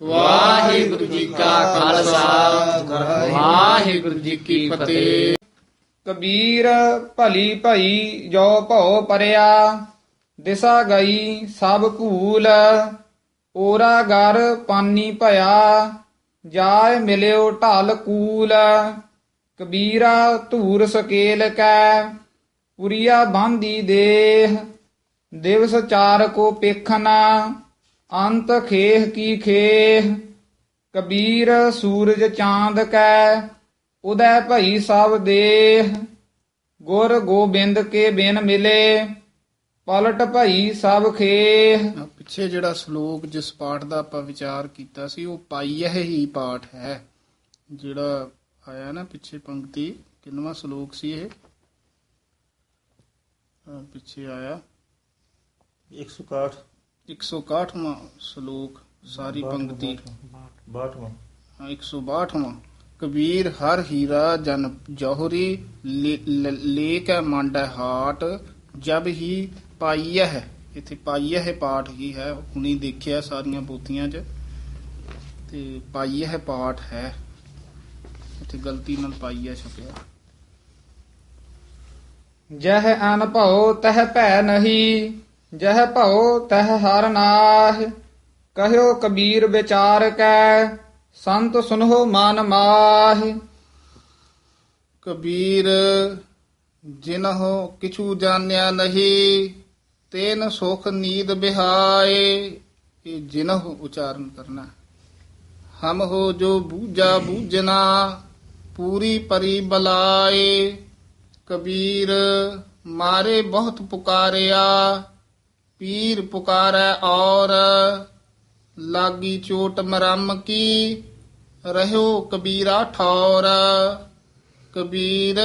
ਵਾਹਿਗੁਰੂ ਜੀ ਕਾ ਖਾਲਸਾ। ਵਾਹਿਗੁਰੂ ਜੀ ਕੀ ਫਤਿਹ। ਕਬੀਰ ਭਲੀ ਭਈ ਜੋ ਭਉ ਪਰਿਆ, ਦਿਸਾ ਗਈ ਸਭ ਭੂਲ। ਓਰਾ ਗਰ ਪਾਨੀ ਭਇਆ, ਜਾਇ ਮਿਲਿਓ ਢਲ ਕੂਲ। ਕਬੀਰਾ ਧੂਰ ਸਕੇਲ ਕੈ, ਪੁਰੀਆ ਬਾਂਦੀ ਦੇਹ। ਦਿਵਸ ਚਾਰ ਕੋ ਪੇਖਨਾ ਅੰਤ ਖੇਹ ਕੀ ਖੇਹ? ਕਬੀਰ ਸੂਰਜ ਚਾਂਦ ਕੈ ਉਦੈ ਭਈ ਸਭ ਦੇਹ। ਗੁਰ ਗੋਬਿੰਦ ਕੇ ਬਿਨ ਮਿਲੇ ਪਲਟ ਭਈ ਸਭ ਖੇਹ। ਪਿੱਛੇ ਜਿਹੜਾ ਸ਼ਲੋਕ ਜਿਸ ਪਾਠ ਦਾ ਆਪਾਂ ਵਿਚਾਰ ਕੀਤਾ ਸੀ ਉਹ ਪਾਈਐ ਹੀ ਪਾਠ ਹੈ। ਜਿਹੜਾ ਆਇਆ ਨਾ ਪਿੱਛੇ ਪੰਕਤੀ ਕਿੰਨਵਾਂ ਸ਼ਲੋਕ ਸੀ ਇਹ? ਪਿੱਛੇ ਆਇਆ। 161 161ਵਾਂ ਸ਼ਲੋਕ ਸਾਰੀ ਪੰਕਤੀ। 62ਵਾਂ ਹਾਂ 162ਵਾਂ ਕਬੀਰ ਹਰ ਹੀਰਾ ਜਨ ਜੋਹਰੀ ਲੇ- ਲ- ਲੇਕ ਹੈ ਮੰਡ ਹਾਟ ਜਬ ਹੀ ਪਾਈਐ ਹੈ ਇੱਥੇ ਪਾਈਐ ਹੈ ਪਾਠ ਹੀ ਹੈ ਹੁਣੀ ਦੇਖਿਆ ਸਾਰੀਆਂ ਪੋਥੀਆਂ 'ਚ। ਤੇ ਪਾਈਐ ਹੈ ਪਾਠ ਹੈ। ਇੱਥੇ ਗਲਤੀ ਨਾਲ ਪਾਈਐ ਛਪਿਆ। ਜਹ ਅਨ ਭਉ ਤਹ ਭੈ ਨਹੀਂ। ਜਹ ਭਉ ਤਹ ਹਰ ਨਾਹ, ਕਹਿਓ ਕਬੀਰ ਵਿਚਾਰ ਕੈ, ਸੰਤ ਸੁਨਹੁ ਮਨ ਮਾਹ। ਕਬੀਰ, ਜਿਨਹੁ ਕਿਛੂ ਜਾਣਿਆ ਨਹੀਂ, ਤੈਨ ਸੁਖ ਨੀਦ ਬਿਹਾਏ, ਇਹ ਜਿਨਹੁ ਉਚਾਰਨ ਕਰਨਾ। ਹਮ ਹੋ ਜੋ ਬੂਝਾ ਬੂਝਨਾ ਪੂਰੀ ਪਰੀ ਬਲਾਏ। ਕਬੀਰ, ਮਾਰੇ ਬਹੁਤ ਪੁਕਾਰਿਆ ਪੀਰ ਪੁਕਾਰੈ ਔਰ ਲਾਗੀ ਚੋਟ ਮਰਮ ਕੀ, ਰਹਿਓ ਕਬੀਰਾ ਠੌਰ। ਕਬੀਰ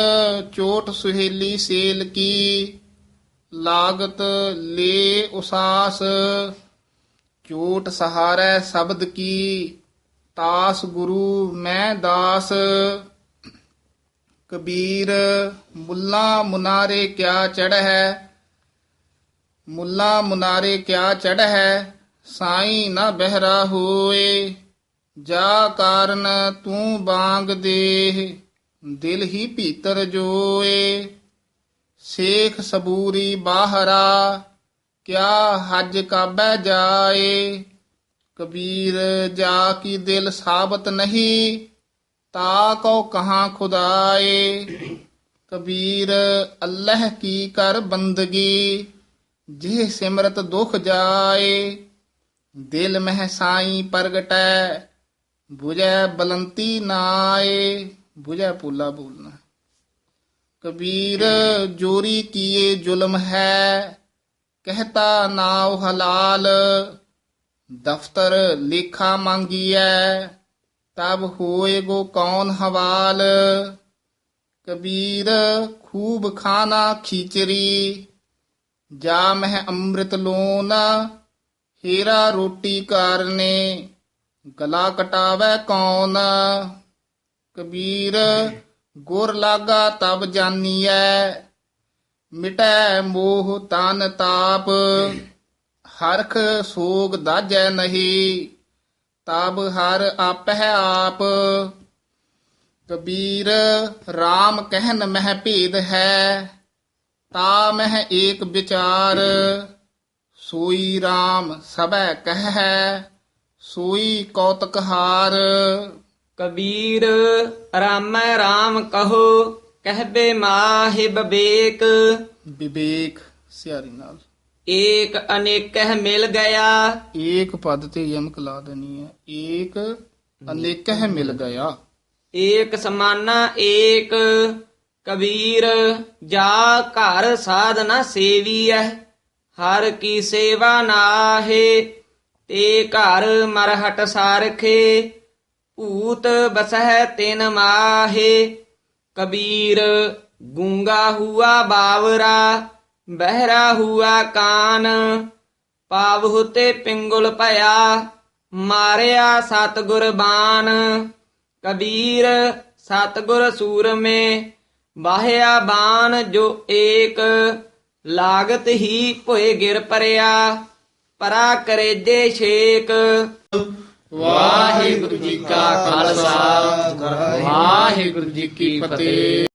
ਚੋਟ ਸੁਹੇਲੀ ਸੇਲ ਕੀ, ਲਾਗਤ ਲੇ ਉਸਾਸ। ਚੋਟ ਸਹਾਰੈ ਸ਼ਬਦ ਕੀ, ਤਾਸ ਗੁਰੂ ਮੈਂ ਦਾਸ। ਕਬੀਰ ਮੁੱਲਾ ਮੁਨਾਰੇ ਕਿਆ ਚੜ ਹੈ ਮੁੱਲਾ ਮੁਨਾਰੇ ਕਿਆ ਚੜ ਹੈ? ਸਾਈ ਨਾ ਬਹਿਰਾ ਹੋਏ ਜਾ ਕਾਰਨ ਤੂੰ ਬਾਗ ਦੇਹ, ਦਿਲ ਹੀ ਭੀਤਰ ਜੋਏ। ਸੇਖ ਸਬੂਰੀ ਬਾਹਰਾ, ਕਿਆ ਹਜ ਕਾਬੈ ਜਾਏ? ਕਬੀਰ ਜਾ ਕੀ ਦਿਲ ਸਾਬਤ ਨਹੀਂ, ਤਾ ਕੋ ਕਹਾਂ ਖੁਦਾਏ? ਕਬੀਰ, ਅੱਲਾਹ ਕੀ ਕਰ ਬੰਦਗੀ? ਜਿਹ ਸਿਮਰਤ ਦੁਖ ਜਾਏ, ਦਿਲ ਮਹਿ ਸਾਈ ਪ੍ਰਗਟੈ 부ਜੈ ਬਲੰਤੀ ਨਾਏ। 부ਜੈ ਪੂਲਾ ਬੋਲਣਾ ਕਬੀਰ, ਜੋਰੀ ਕੀਏ ਜ਼ੁਲਮ ਹੈ, ਕਹਤਾ ਨਾਉ ਹਲਾਲ। ਦਫਤਰ ਲੇਖਾ ਮੰਗੀਐ, ਤਬ ਹੋਏ ਗੋ ਕੌਣ ਹਵਾਲ। ਕਬੀਰ, ਖੂਬ ਖਾਨਾ ਖਿਚਰੀ ਜਾ ਮਹਿ ਅੰਮ੍ਰਿਤ ਲੋਨ, ਹੀਰਾ ਰੋਟੀ ਕਾਰਨੇ, ਗਲਾ ਕਟਾਵੇ ਕੌਣ ਕਬੀਰ, ਗੁਰ ਲਾਗਾ ਤਬ ਜਾਨੀਐ, ਮਿਟੈ ਮੋਹ ਤਨ ਤਾਪ, ਹਰਖ ਸੋਗ ਦਾਜੈ ਨਹੀਂ, ਤਬ ਹਰ ਆਪਹਿ ਆਪ। ਕਬੀਰ RAM ਕਹਿਨ ਮਹਿ ਭੇਦ ਹੈ ਤਾ ਮਹਿ ਏਕ ਵਿਚਾਰ ਸੋਈ RAM ਸਭੈ ਕਹਿ ਸੋਈ ਕੌਤਕ ਹਾਰ ਕਬੀਰ ਰਾਮੈ ਰਾਮ ਕਹੋ ਕਹਬੇ ਮਾਹਿ ਬਬੇਕ। ਵਿਵੇਕ ਸਿਆਰੀ ਨਾਲ। ਏਕ ਅਨੇਕਹ ਮਿਲ ਗਿਆ। ਏਕ ਪਦ ਤੇ ਯਮਕ ਲਾ ਦੇਣੀ ਹੈ। ਏਕ ਅਨੇਕ ਹੈ ਮਿਲ ਗਿਆ। ਏਕ ਸਮਾਨਾ ਏਕ। ਕਬੀਰ, ਜਾ ਘਰ ਸਾਧਨਾ ਸੇਵੀਐ, ਹਰ ਕੀ ਸੇਵਾ ਨਾਹੇ, ਤੇ ਘਰ ਮਰਹਟ ਸਾਰਖੇ, ਭੂਤ ਬਸਹਿ ਤਿਨ ਮਾਹੇ। ਕਬੀਰ, ਗੂੰਗਾ ਹੁਆ ਬਾਵਰਾ, ਬਹਿਰਾ ਹੁਆ ਕਾਨ ਪਾਵ ਤੇ ਪਿੰਗੁਲ ਭਇਆ, ਮਾਰਿਆ ਸਤਗੁਰ ਬਾਣ ਕਬੀਰ, ਸਤਗੁਰ ਸੂਰਮੇ ਵਾਹਿਆ ਬਾਣ ਜੋ ਏਕ, ਲਾਗਤ ਹੀ ਭੋਏ ਗਿਰ ਪਰਿਆ, ਪਰਾ ਕਰੇਜੇ ਛੇਕ। ਜੀ ਕਾ ਖਾਲਸਾ, ਵਾਹਿਗੁਰੂ ਜੀ ਕੀ ਫਤਿਹ।